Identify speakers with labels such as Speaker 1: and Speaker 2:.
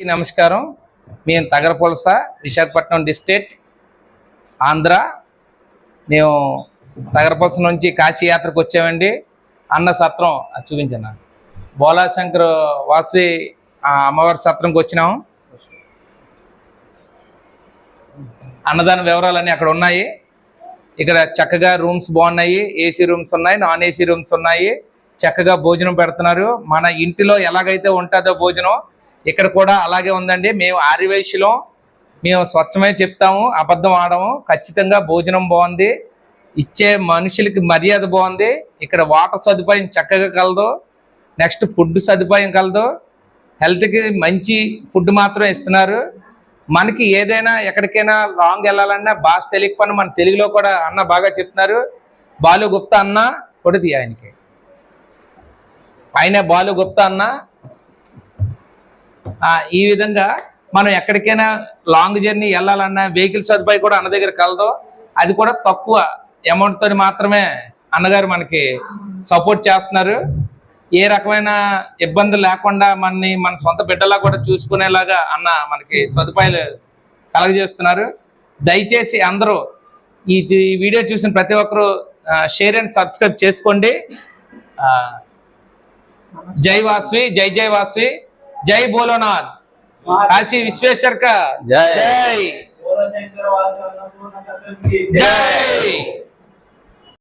Speaker 1: నమస్కారం. మేము తగరపులస విశాఖపట్నం డిస్ట్రిక్ట్ ఆంధ్ర. మేము తగరపులస నుంచి కాశీ యాత్రకు వచ్చామండి. అన్న సత్రం అది బోలాశంకర్ వాసవి ఆ, అమ్మవారి సత్రంకి వచ్చినాం. అన్నదాన వివరాలన్నీ అక్కడ ఉన్నాయి. ఇక్కడ చక్కగా రూమ్స్ బాగున్నాయి ఏసీ రూమ్స్ ఉన్నాయి నాన్ ఏసీ రూమ్స్ ఉన్నాయి. చక్కగా భోజనం పెడుతున్నారు. మన ఇంటిలో ఎలాగైతే ఉంటుందో భోజనం ఇక్కడ కూడా అలాగే ఉందండి. మేము ఆర్యవైశ్యులం మేము స్వచ్ఛమే చెప్తాము అబద్ధం ఆడము. ఖచ్చితంగా భోజనం బాగుంది. ఇచ్చే మనుషులకి మర్యాద బాగుంది. ఇక్కడ వాటర్ సదుపాయం చక్కగా కలదు. నెక్స్ట్ ఫుడ్ సదుపాయం కలదు. హెల్త్కి మంచి ఫుడ్ మాత్రం ఇస్తున్నారు. మనకి ఏదైనా ఎక్కడికైనా లాంగ్ వెళ్ళాలన్నా భాష తెలియకపోయినా మన తెలుగులో కూడా అన్న బాగా చెప్తున్నారు. బాలు గుప్తా అన్న కొడుతి ఆయనకి. ఆయన బాలు గుప్తా అన్న. ఈ విధంగా మనం ఎక్కడికైనా లాంగ్ జర్నీ వెళ్ళాలన్నా వెహికల్ సదుపాయం కూడా అన్న దగ్గర కలదు. అది కూడా తక్కువ అమౌంట్ మాత్రమే అన్నగారు మనకి సపోర్ట్ చేస్తున్నారు. ఏ రకమైన ఇబ్బందులు లేకుండా మనని మన సొంత బిడ్డలా కూడా చూసుకునేలాగా అన్న మనకి సదుపాయాలు కలగజేస్తున్నారు. దయచేసి అందరూ ఈ వీడియో చూసిన ప్రతి ఒక్కరూ షేర్ అండ్ సబ్స్క్రైబ్ చేసుకోండి. జై వాస్వి జై జై వాస్వి जय
Speaker 2: भोलानाथ काशी विश्वेश्वर का जय जय
Speaker 1: जय।